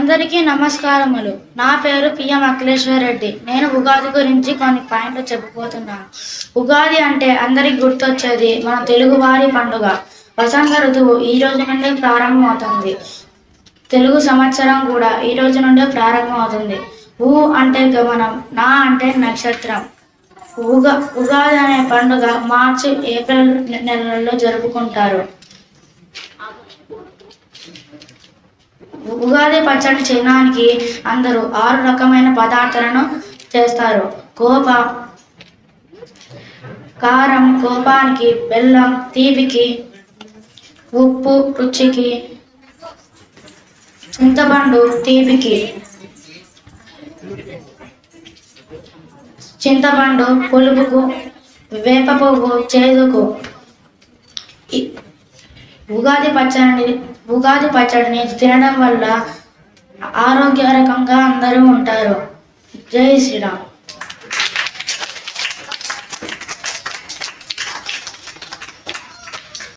అందరికీ నమస్కారములు. నా పేరు పిఎం అఖిలేశ్వర్ రెడ్డి నేను ఉగాది గురించి కొన్ని పాయింట్లు చెప్పబోతున్నాను ఉగాది అంటే అందరికి గుర్తొచ్చేది మన తెలుగువారి పండుగ. వసంత ఋతువు ఈ రోజు నుండి ప్రారంభమవుతుంది. తెలుగు సంవత్సరం కూడా ఈ రోజు నుండే ప్రారంభమవుతుంది. ఊ అంటే గమనం నా అంటే నక్షత్రం. ఉగా ఉగాది అనే పండుగ మార్చి ఏప్రిల్ నెలల్లో జరుపుకుంటారు. ఉగాది పచ్చడి చేయడానికి అందరూ ఆరు రకమైన పదార్థాలను చేస్తారు. కోప కారం కోపానికి బెల్లం తీపికి ఉప్పు రుచికి చింతపండు తీపికి చింతపండు పులుపుకు వేప పువ్వు చేదుకు ఉగాది పచ్చడిని ఉగాది పచ్చడిని తినడం వల్ల ఆరోగ్యకరంగా అందరూ ఉంటారు. జై శ్రీరామ్.